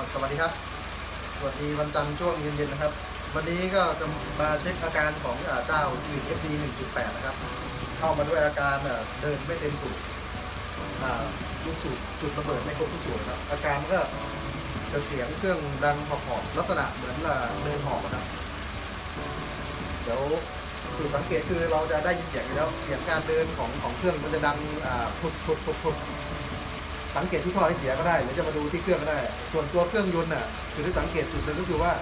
ับสวัสดีครับ สวัสดีวันจันทร์ช่วงเย็นๆนะครับ วันนี้ก็จะมาเช็คอาการของเจ้า Civic FD 1.8 นะครับ เข้ามาด้วยอาการเดินไม่เต็มสูบลูกสูบจุดระเบิดไม่ครบทุกสูบนะครับ อาการก็จะเสียงเครื่องดังหอบๆลักษณะเหมือนอ่าเดินหอบนะครับ เดี๋ยวจุดสังเกตคือเราจะได้ยินเสียงแล้ว เสียงการเดินของของเครื่องมันจะดังพุบพุบพุบพุบ สังเกตที่ท่อไอเสียก็ได้หรือจะมาดูที่เครื่องก็ได้ ส่วนตัวเครื่องยนต์น่ะจุดที่สังเกตจุดหนึงก็คือว่า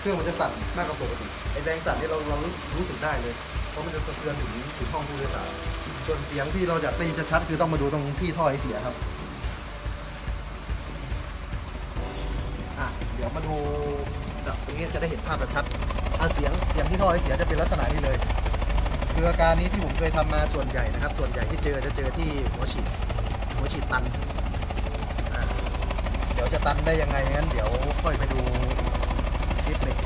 เครื่องมันจะสั่นมากกว่าปกติไอแรงสั่นนี่เราเรารู้สึกได้เลยเพราะมันจะสะเทือนถึงถึงห้องผู้โดยสารส่วนเสียงที่เราอยากได้ยินชัดคือต้องมาดูตรงที่ท่อไอเสียครับอะเดี๋ยวมาดูจากตรงนี้จะได้เห็นภาพชัดอะเสียงเสียงที่ท่อไอเสียจะเป็นลักษณะนี้เลยคืออาการนี้ที่ผมเคยทำมาส่วนใหญ่นะครับ ส่วนใหญ่ที่เจอจะเจอที่หัวฉีดหัวฉีดตัน ดี๋ยวจะตันได้ยังไงงั้นเดี๋ยวค่อยไปดูคลิปหนึ่ง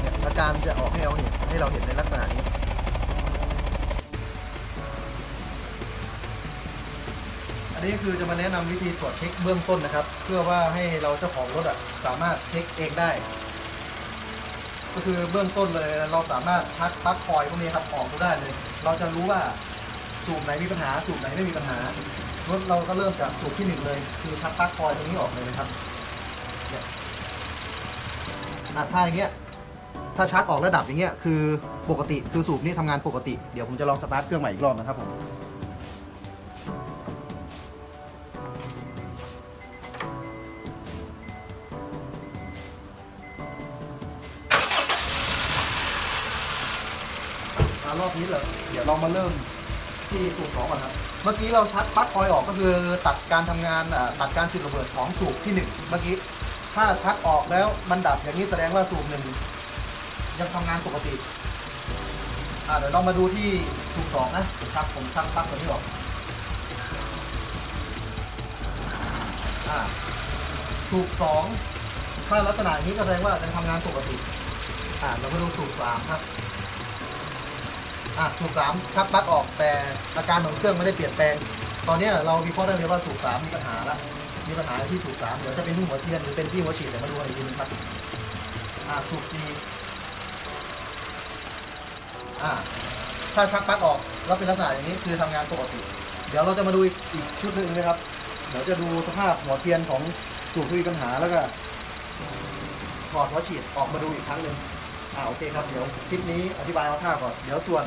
เนี่ยอาการจะออกให้เราเห็นให้เราเห็นในลักษณะนี้อันนี้คือจะมาแนะนำวิธีตรวจเช็คเบื้องต้นนะครับ เพื่อว่าให้เราเจ้าของรถอะสามารถเช็คเองได้ ก็คือเบื้องต้นเลยเราสามารถชักปลั๊กคอยพวกนี้ครับออกดูได้เลย เราจะรู้ว่าสูบไหนมีปัญหาสูบไหนไม่มีปัญหา รถเราก็เริ่มจากสูบที่หนึ่งเลย คือชักปลั๊กคอยตรงนี้ออกเลยนะครับเนี่ยถ้าอย่างเงี้ยถ้าชักออกระดับอย่างเงี้ยคือปกติคือสูบนี่ทำงานปกติ เดี๋ยวผมจะลองสตาร์ทเครื่องใหม่อีกรอบนะครับผมอะรอบนี้เลยเดี๋ยวเรามาเริ่ม ที่สูบสองก่อนครับ เมื่อกี้เราชักปลั๊กคอยออกก็คือตัดการทำงานตัดการจุดระเบิดของสูบที่หนึ่งเมื่อกี้ถ้าชักออกแล้วมันดับอย่างนี้แสดงว่าสูบหนึ่งยังทำงานปกติเดี๋ยวเรามาดูที่สูบสองนะผมชักผมชักปลั๊กตัวนี้ออกสูบสองถ้าลักษณะนี้แสดงว่ายังทำงานปกติ อ่าเรามาดูสูบสามครับ อะสูบสามชักปลั๊กออกแต่อาการของเครื่องไม่ได้เปลี่ยนแปลง ตอนนี้เราวิเคราะห์ได้เลยว่าสูบสามมีปัญหาละมีปัญหาที่สูบสามเดี๋ยวจะเป็นที่หัวเทียนหรือเป็นที่หัวฉีดเดี๋ยวมาดูกันอีกทีนึงครับอะสูบสี่อะถ้าชักปลั๊กออกแล้วเป็นลักษณะอย่างนี้คือทำงานปกติ เดี๋ยวเราจะมาดูอีกอีกชุดหนึ่งนะครับเดี๋ยวจะดูสภาพหัวเทียนของสูบที่มีปัญหาแล้วก็ถอดหัวฉีดออกมาดูอีกครั้งหนึ่ง อ่าโอเคครับเดี๋ยวคลิปนี้อธิบายเอาท่าก่อนเดี๋ยวส่วน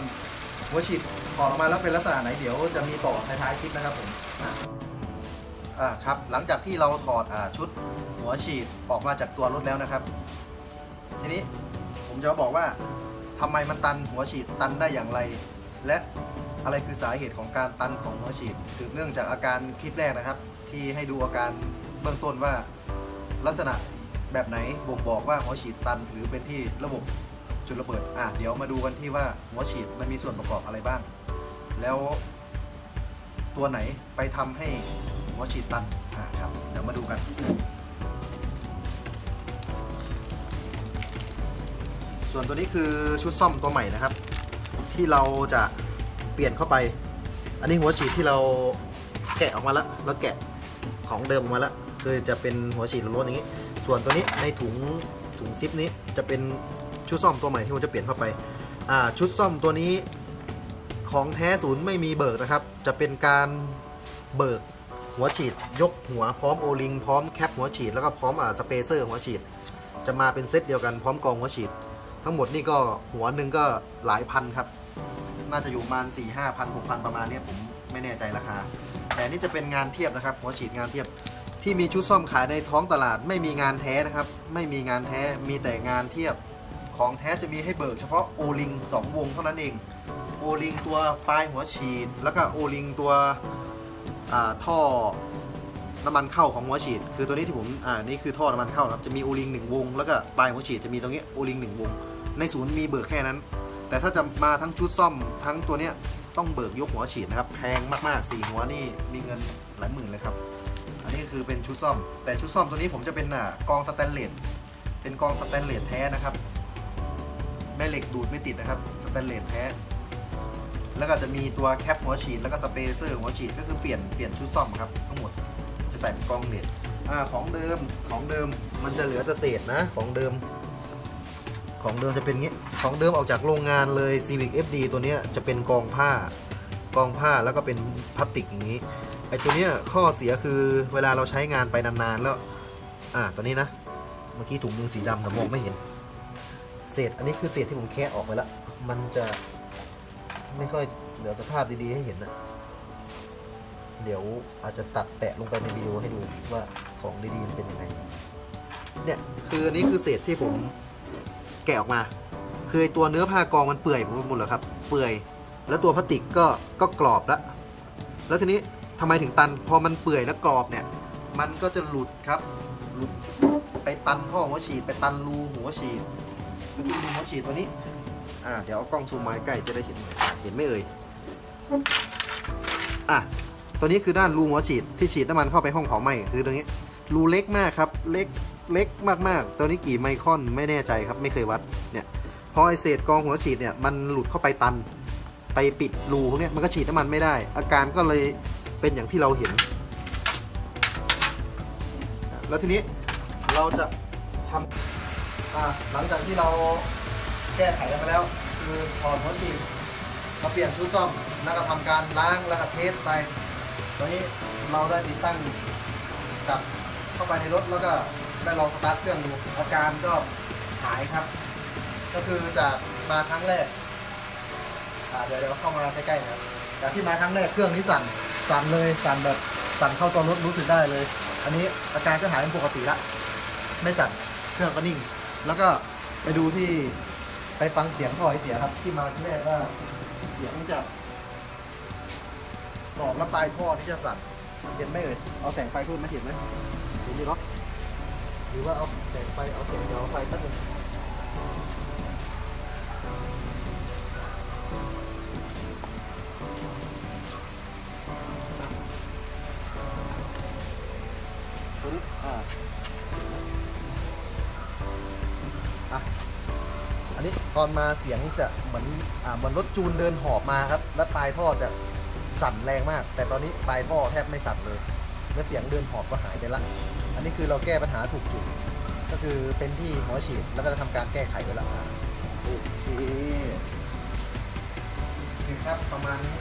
หัวฉีดถอดออกมาแล้วเป็นลักษณะไหนเดี๋ยวจะมีต่อท้ายๆคลิปนะครับผมอ่าครับหลังจากที่เราถอดอ่าชุดหัวฉีดออกมาจากตัวรถแล้วนะครับ ทีนี้ผมจะบอกว่าทำไมมันตันหัวฉีดตันได้อย่างไร และอะไรคือสาเหตุของการตันของหัวฉีดสืบเนื่องจากอาการคลิปแรกนะครับ ที่ให้ดูอาการเบื้องต้นว่าลักษณะ แบบไหนบ่งบอกว่าหัวฉีดตันหรือเป็นที่ระบบจุดระเบิด อะเดี๋ยวมาดูกันที่ว่าหัวฉีดมันมีส่วนประกอบอะไรบ้าง แล้วตัวไหนไปทำให้หัวฉีดตันอะครับเดี๋ยวมาดูกันส่วนตัวนี้คือชุดซ่อมตัวใหม่นะครับ ที่เราจะเปลี่ยนเข้าไป อันนี้หัวฉีดที่เราแกะออกมาแล้วแล้วแกะของเดิมออกมาแล้ว คือจะเป็นหัวฉีดล้วนๆอย่างนี้ ส่วนตัวนี้ในถุงถุงซิปนี้จะเป็นชุดซ่อมตัวใหม่ที่ผมจะเปลี่ยนเข้าไปอ่าชุดซ่อมตัวนี้ของแท้ศูนย์ไม่มีเบิกนะครับ จะเป็นการเบิกหัวฉีด ยกหัวพร้อมโอลิงพร้อมแคปหัวฉีดแล้วก็พร้อมอ่าสเปเซอร์หัวฉีด จะมาเป็นเซตเดียวกันพร้อมกองหัวฉีด ทั้งหมดนี่ก็หัวหนึ่งก็หลายพันครับ น่าจะอยู่ประมาณ4 5พัน6พันประมาณเนี้ยผมไม่แน่ใจราคา แต่นี่จะเป็นงานเทียบนะครับ หัวฉีดงานเทียบ ที่มีชุดซ่อมขายในท้องตลาดไม่มีงานแท้นะครับ ไม่มีงานแท้มีแต่งานเทียบของแท้จะมีให้เบิกเฉพาะโอลิง2วงเท่านั้นเองโอลิงตัวปลายหัวฉีด แล้วก็โอลิงตัวอ่าท่อน้ำมันเข้าของหัวฉีด คือตัวนี้ที่ผมอ่านี่คือท่อน้ำมันเข้านะครับจะมีโอลิงหนึ่งวง แล้วก็ปลายหัวฉีดจะมีตรงนี้โอลิงหนึ่งวง ในศูนย์มีเบิกแค่นั้น แต่ถ้าจะมาทั้งชุดซ่อมทั้งตัวเนี้ยต้องเบิกยกหัวฉีดนะครับแพงมากๆสี่หัวนี่มีเงินหลายหมื่นเลยครับ อันนี้คือเป็นชุดซ่อม แต่ชุดซ่อมตัวนี้ผมจะเป็นอกองสแตนเลส เป็นกองสแตนเลสแท้นะครับ แม่เหล็กดูดไม่ติดนะครับ สแตนเลสแท้ แล้วก็จะมีตัวแคปหัวฉีด แล้วก็สเปเซอร์หัวฉีด ก็คือเปลี่ยนเปลี่ยนชุดซ่อมครับทั้งหมด จะใส่เป็นกองเลสอ่าของเดิม ของเดิม มันจะเหลือแต่เศษนะ ของเดิม ของเดิมจะเป็นงี้ ของเดิมออกจากโรงงานเลย Civic FD ตัวนี้จะเป็นกองผ้ากองผ้าแล้วก็เป็นพลาสติกอย่างนี้ ไอตัวเนี้ยข้อเสียคือเวลาเราใช้งานไปนานๆแล้ว อ่าตัวนี้นะ เมื่อกี้ถุงมือสีดำแต่มองไม่เห็น เศษอันนี้คือเศษที่ผมแคะออกไปแล้ว มันจะไม่ค่อยเหลือสภาพดีๆให้เห็นนะเดี๋ยวอาจจะตัดแปะลงไปในวิดีโอให้ดูว่าของดีๆเป็นยังไง เนี่ยคืออันนี้คือเศษที่ผมแกะออกมา คือไอตัวเนื้อผ้ากองมันเปื่อยหมดเลยครับ เปื่อย แล้วตัวพลาสติกก็ก็กรอบแล้ว แล้วทีนี้ ทำไมถึงตันพอมันเปื่อยแล้วกรอบเนี่ย มันก็จะหลุดครับหลุดไปตันท่อหัวฉีดไปตันรูหัวฉีดคือรูหัวฉีดตัวนี้อ่าเดี๋ยวเอากล้องซูมมาใกล้จะได้เห็นหน่อยเห็นไหมเอ่ยอะตัวนี้คือด้านรูหัวฉีดที่ฉีดน้ำมันเข้าไปห้องเผาไหม้คือตรงนี้รูเล็กมากครับเล็กเล็กมากๆ ตัวนี้กี่ไมครอนไม่แน่ใจครับไม่เคยวัดเนี่ยพอไอเศษกองหัวฉีดเนี่ยมันหลุดเข้าไปตัน ไปปิดรูพวกเนี้ยมันก็ฉีดน้ำมันไม่ได้ อาการก็เลย เป็นอย่างที่เราเห็น แล้วทีนี้เราจะทำหลังจากที่เราแก้ไขกันไปแล้ว คือถอดหัวฉีดมาเปลี่ยนชุดซ่อมแล้วก็ทำการล้างแล้วก็เทสไปตอนนี้เราได้ติดตั้งกลับเข้าไปในรถแล้วก็ได้ลองสตาร์ทเครื่องดูอาการก็หายครับ ก็คือจากมาครั้งแรกเดี๋ยวเดี๋ยวเข้ามาใกล้ๆนะครับจากที่มาครั้งแรกเครื่องนี้สั่น สั่นเลยสั่นแบบสั่นเข้าตัวรถรู้สึกได้เลย อันนี้อาการก็หายเป็นปกติละ ไม่สั่นเครื่องก็นิ่ง แล้วก็ไปดูที่ไปฟังเสียงท่อไอเสียครับ ที่มาที่แรกว่าเสียงจะกรอบแล้วปลายท่อที่จะสั่นเห็นไหมเอ่ยเอาแสงไฟเพิ่มไหมาเห็นไหมเห็นดีเนาะหรือว่าเอาแสงไฟเอาแสงเดี๋ยวเอาไฟตั้ง อ่าอะอันนี้ตอนมาเสียงจะเหมือนอ่าเหมือนรถจูนเดินหอบมาครับ แล้วปลายท่อจะสั่นแรงมาก แต่ตอนนี้ปลายท่อแทบไม่สั่นเลยแล้วเสียงเดินหอบก็หายไปละ อันนี้คือเราแก้ปัญหาถูกจุด ก็คือเป็นที่หัวฉีดแล้วก็จะทำการแก้ไขไปแล้วอะโอเคโอเคครับประมาณนี้